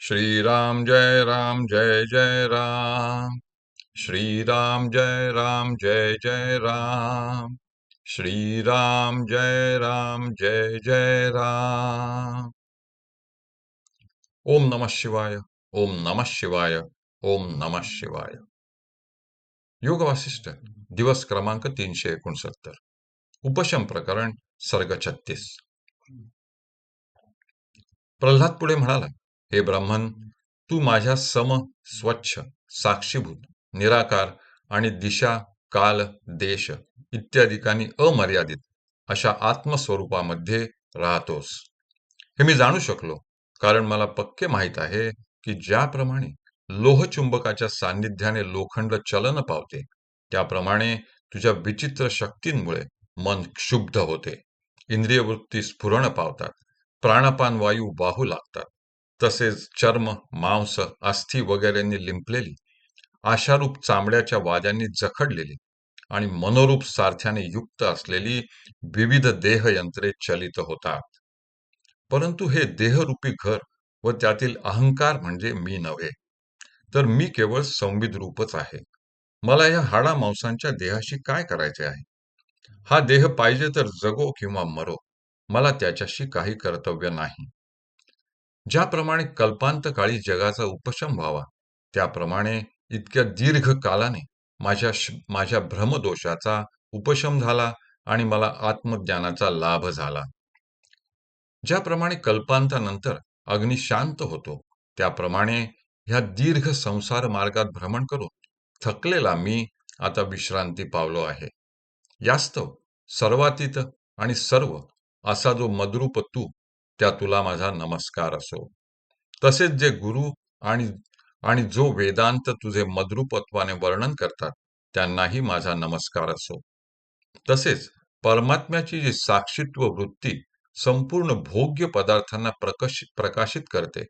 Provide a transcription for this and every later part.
श्रीराम जय राम जय जय राम। श्रीराम जय राम जय जय राम। श्रीराम जय राम जय जय राम। ओम नमः शिवाय ओम नमः शिवाय ओम नमः शिवाय। योग वासिष्ठ दिवस क्रमांक तीनशे एकोणसत्तर। उपशम प्रकरण सर्ग छत्तीस। प्रल्हाद पुढे म्हणाला हे ब्राह्मण तू माझ्या सम स्वच्छ साक्षीभूत निराकार आणि दिशा काल देश इत्यादिकांनी अमर्यादित अशा आत्मस्वरूपामध्ये राहतोस. हे मी जाणू शकलो कारण मला पक्के माहीत आहे की ज्याप्रमाणे लोहचुंबकाच्या सान्निध्याने लोखंड चलन पावते त्याप्रमाणे तुझ्या विचित्र शक्तींमुळे मन क्षुब्ध होते. इंद्रिय वृत्ती स्फुरण पावतात प्राणपान वायू वाहू लागतात. तसेच चर्म मांस अस्थि वगैरेंनी लिंपलेली आशारूप चांबड्याच्या वाद्यांनी जखडलेली आणि मनोरूप सारथ्याने युक्त असलेली विविध देहयंत्रे चलित होतात. परंतु हे देहरूपी घर व त्यातील अहंकार म्हणजे मी नव्हे तर मी केवळ संविध रूपच आहे. मला या हाडा मांसांच्या देहाशी काय करायचे आहे? हा देह पाहिजे तर जगो किंवा मरो मला त्याच्याशी काही कर्तव्य नाही. ज्याप्रमाणे कल्पांत काळी जगाचा उपशम व्हावा त्याप्रमाणे इतक्या दीर्घ कालाने माझ्या माझ्या भ्रमदोषाचा उपशम झाला आणि मला आत्मज्ञानाचा लाभ झाला. ज्याप्रमाणे कल्पांतानंतर अग्नी शांत होतो त्याप्रमाणे ह्या दीर्घ संसार मार्गात भ्रमण करून थकलेला मी आता विश्रांती पावलो आहे. यास्तव सर्वातीत आणि सर्व असा जो मद्रूप तू त्या तुला माझा नमस्कार असो. तसेच जे गुरु आणि आणि जो वेदांत तुझे मद्रुपत्वाने वर्णन करतात त्यांनाही माझा नमस्कार असो. तसेच परमात्म्याची जी साक्षीत्व वृत्ती संपूर्ण भोग्य पदार्थांना प्रकाशित करते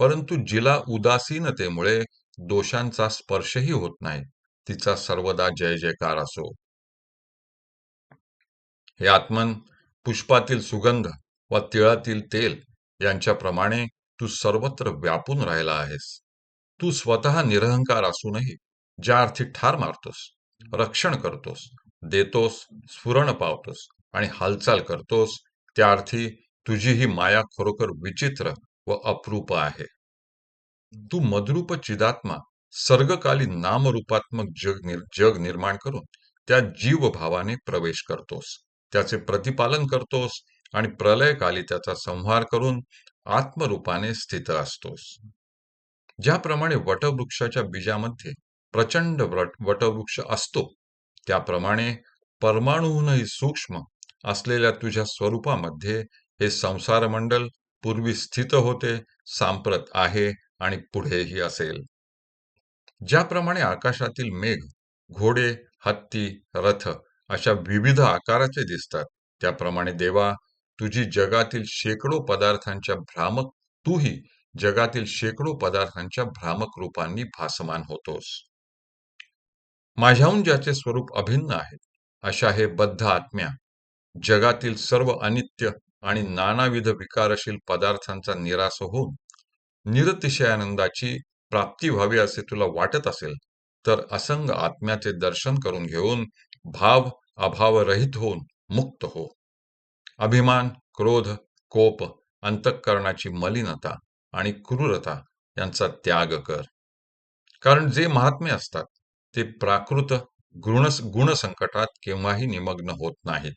परंतु जिला उदासीनतेमुळे दोषांचा स्पर्शही होत नाही तिचा सर्वदा जय जयकार असो. हे आत्मन पुष्पातील सुगंध व तिळातील तेल यांच्याप्रमाणे तू सर्वत्र व्यापून राहिला आहेस. तू स्वतः निरहंकार असूनही ज्या अर्थी ठार मारतोस रक्षण करतोस देतोस स्फुरण पावतोस आणि हालचाल करतोस त्या अर्थी तुझी ही माया खरोखर विचित्र व अप्रूप आहे. तू मद्रूप चिदात्मा सर्गकाली नामरूपात्मक जग निर, जग निर्माण करून त्या जीवभावाने प्रवेश करतोस. त्याचे प्रतिपालन करतोस आणि प्रलयकाली त्याचा संहार करून आत्मरूपाने स्थित असतोस. ज्याप्रमाणे वटवृक्षाच्या बीजामध्ये प्रचंड वटवृक्ष असतो त्याप्रमाणे परमाणूहूनही सूक्ष्म असलेल्या तुझ्या स्वरूपामध्ये हे संसार मंडल पूर्वी स्थित होते सांप्रत आहे आणि पुढेही असेल. ज्याप्रमाणे आकाशातील मेघ घोडे हत्ती रथ अशा विविध आकाराचे दिसतात त्याप्रमाणे देवा तुझी जगातील शेकडो पदार्थांच्या भ्रामक तूही जगातील शेकडो पदार्थांच्या भ्रामक रूपांनी भासमान होतोस. माझ्याहून ज्याचे स्वरूप अभिन्न आहे अशा हे बद्ध आत्म्या जगातील सर्व अनित्य आणि नानाविध विकारशील पदार्थांचा निराश होऊन निरतिशयानंदाची प्राप्ती व्हावी असे तुला वाटत असेल तर असंग आत्म्याचे दर्शन करून घेऊन भाव अभाव रहित होऊन मुक्त हो. अभिमान क्रोध कोप अंतःकरणाची मलिनता आणि क्रूरता यांचा त्याग कर. कारण जे महात्मे असतात ते प्राकृत गुण गुणसंकटात केव्हाही निमग्न होत नाहीत.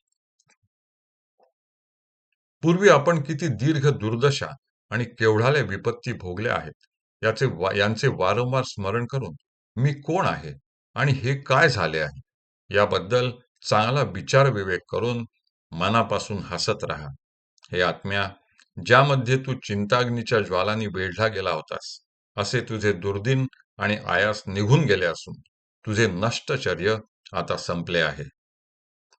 पूर्वी आपण किती दीर्घ दुर्दशा आणि केवढाल्या विपत्ती भोगल्या आहेत याचे यांचे वारंवार स्मरण करून मी कोण आहे आणि हे काय झाले आहे याबद्दल चांगला विचार विवेक करून मनापासून हसत राहा. हे आत्म्या ज्यामध्ये तू चिंताग्नीच्या ज्वालांनी वेढला गेला होतास असे तुझे दुर्दिन आणि आयास निघून गेले असून तुझे नष्टचर्य आता संपले आहे.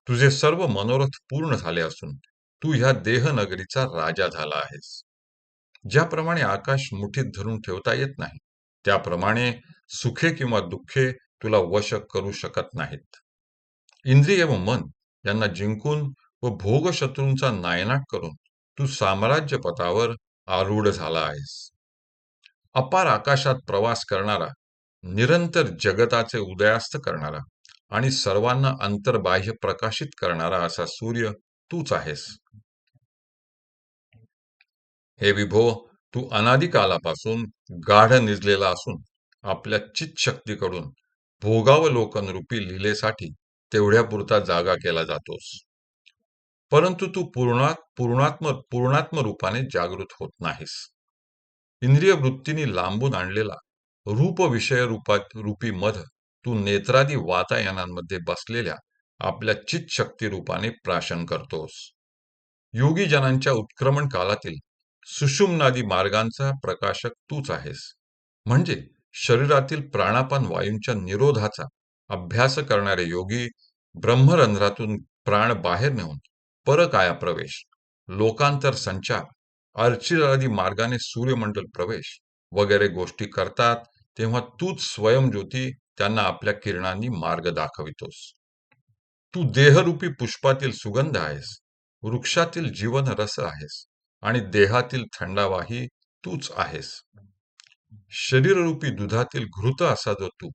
तुझे सर्व मनोरथ पूर्ण झाले असून तू ह्या देहनगरीचा राजा झाला आहेस. ज्याप्रमाणे आकाश मुठीत धरून ठेवता येत नाही त्याप्रमाणे सुखे किंवा दुःखे तुला वश करू शकत नाहीत. इंद्रिय व मन यांना जिंकून व भोगशत्रूंचा नायनाट करून तू साम्राज्य पथावर आरूढ झाला आहेस. अपार आकाशात प्रवास करणारा निरंतर जगताचे उदयास्त करणारा आणि सर्वांना अंतर्बाह्य प्रकाशित करणारा असा सूर्य तूच आहेस. हे विभो तू अनादिकालापासून गाढ निजलेला असून आपल्या चितशक्तीकडून भोगावलोकन रूपी लिलेसाठी तेवढ्या पुरता जागा केला जातोस. परंतु तू पूर्णात पूर्णात्म पूर्णात्म रूपाने जागृत होत नाहीस. इंद्रिय वृत्तीने लांबून आणलेला रूप विषय रूपात रूपी मध तू नेत्रादी वातायनांमध्ये बसलेल्या आपल्या चित शक्ती रूपाने प्राशन करतोस. योगी जनांच्या उत्क्रमण कालातील सुषुम्नादी मार्गांचा प्रकाशक तूच आहेस. म्हणजे शरीरातील प्राणापान वायूंच्या निरोधाचा अभ्यास करणारे योगी ब्रह्मरंध्रातून प्राण बाहेर नेऊन परकाया प्रवेश लोकांतर संचार अर्चिरादी मार्गाने सूर्यमंडल प्रवेश वगैरे गोष्टी करतात तेव्हा तूच स्वयंज्योती त्यांना आपल्या किरणांनी मार्ग दाखवितोस. तू देहरूपी पुष्पातील सुगंध आहेस वृक्षातील जीवन रस आहेस आणि देहातील थंडावाही तूच आहेस. शरीररूपी दुधातील घृत असा जो तू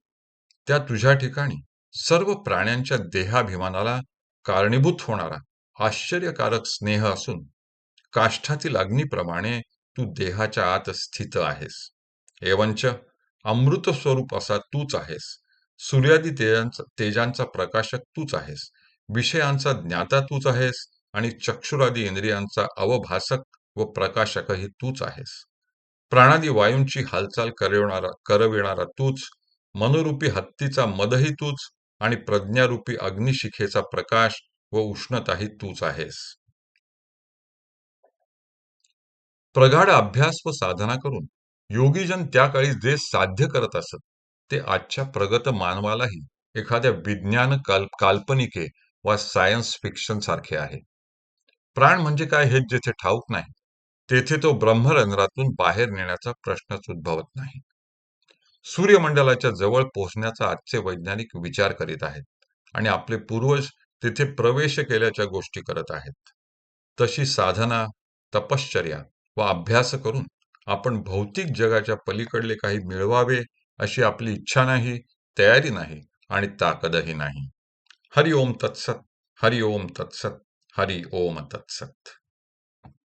त्या तुझ्या ठिकाणी सर्व प्राण्यांच्या देहाभिमानाला कारणीभूत होणारा आश्चर्यकारक स्नेह असून काष्ठातील अग्नीप्रमाणे तू देहाच्या आत स्थित आहेस. एवंच अमृत स्वरूप असा तूच आहेस. सूर्यादी तेजांचा तेजांचा प्रकाशक तूच आहेस. विषयांचा ज्ञाता तूच आहेस आणि चक्षुरादी इंद्रियांचा अवभासक व प्रकाशकही तूच आहेस. प्राणादी वायूंची हालचाल करविणारा करविणारा तूच मनोरूपी हत्तीचा मदही तूच आणि प्रज्ञारूपी अग्निशिखेचा प्रकाश व उष्णताही तूच आहेस. प्रगाढ अभ्यास व साधना करून योगीजन त्या काळी जे साध्य करत असत ते आजच्या प्रगत मानवालाही एखाद्या विज्ञान काल काल्पनिके वा सायन्स फिक्शन सारखे आहे. प्राण म्हणजे काय हे जेथे ठाऊक नाही तेथे तो ब्रह्मरंध्रातून बाहेर नेण्याचा प्रश्नच उद्भवत नाही. सूर्यमंडलाच्या जवळ पोहोचण्याचा आजचे वैज्ञानिक विचार करीत आहेत आणि आपले पूर्वज तिथे प्रवेश केल्याच्या गोष्टी करत आहेत. तशी साधना तपश्चर्या व अभ्यास करून आपण भौतिक जगाच्या पलीकडले काही मिळवावे अशी आपली इच्छा नाही तयारी नाही आणि ताकदही नाही. हरि ओम तत्सत हरि ओम तत्सत हरि ओम तत्सत.